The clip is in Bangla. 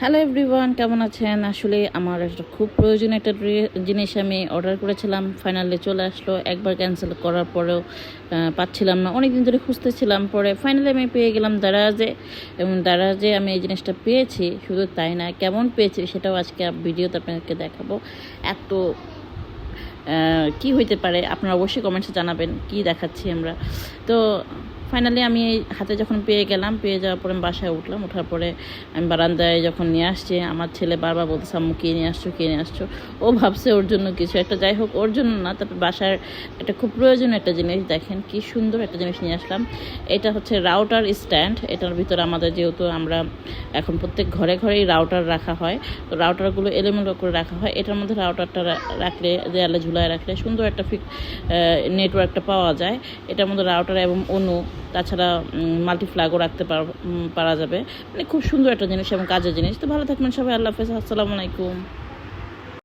হ্যালো এভরিওয়ান কেমন আছেন? আসলে আমার একটা খুব প্রয়োজনীয় একটা জিনিস আমি অর্ডার করেছিলাম। ফাইনালি চলে আসলো। একবার ক্যান্সেল করার পরেও পাচ্ছিলাম না। অনেক দিন ধরে খুঁজতেছিলাম। পরে ফাইনালি আমি পেয়ে গেলাম দারাজে। এবং দারাজে আমি এই জিনিসটা পেয়েছি। শুধু তাই না, কেমন পেয়েছি সেটাও আজকে ভিডিওতে আপনাদেরকে দেখাবো। এত কি হইতে পারে আপনারা অবশ্যই কমেন্টসে জানাবেন। কি দেখাচ্ছি আমরা? তো ফাইনালি আমি এই হাতে যখন পেয়ে গেলাম, পেয়ে যাওয়ার পরে আমি বাসায় উঠলাম। ওঠার পরে আমি বারান্দায় যখন নিয়ে আসছি, আমার ছেলে বারবার বলতেছে, আম্মু, কে নিয়ে আসছো, কে নিয়ে আসছো? ও ভাবছে ওর জন্য কিছু একটা। যাই হোক, ওর জন্য না তারপর বাসার একটা খুব প্রয়োজনীয় একটা জিনিস। দেখেন কি সুন্দর একটা জিনিস নিয়ে আসলাম। এটা হচ্ছে রাউটার স্ট্যান্ড। এটার ভিতরে আমাদের যেহেতু আমরা এখন প্রত্যেক ঘরে ঘরেই রাউটার রাখা হয়, তো রাউটারগুলো এলোমেলো করে রাখা হয়। এটার মধ্যে রাউটারটা রাখলে, দেয়ালে ঝুলায় রাখলে সুন্দর একটা ফিক নেটওয়ার্কটা পাওয়া যায়। এটার মধ্যে রাউটার এবং অনু তাছাড়া মাল্টিফ্ল্যাগও রাখতে পার- যাবে। মানে খুব সুন্দর একটা জিনিস এবং কাজের জিনিস। তো ভালো থাকবেন সবাই। আল্লাহ হাফেজ। আসসালামু আলাইকুম।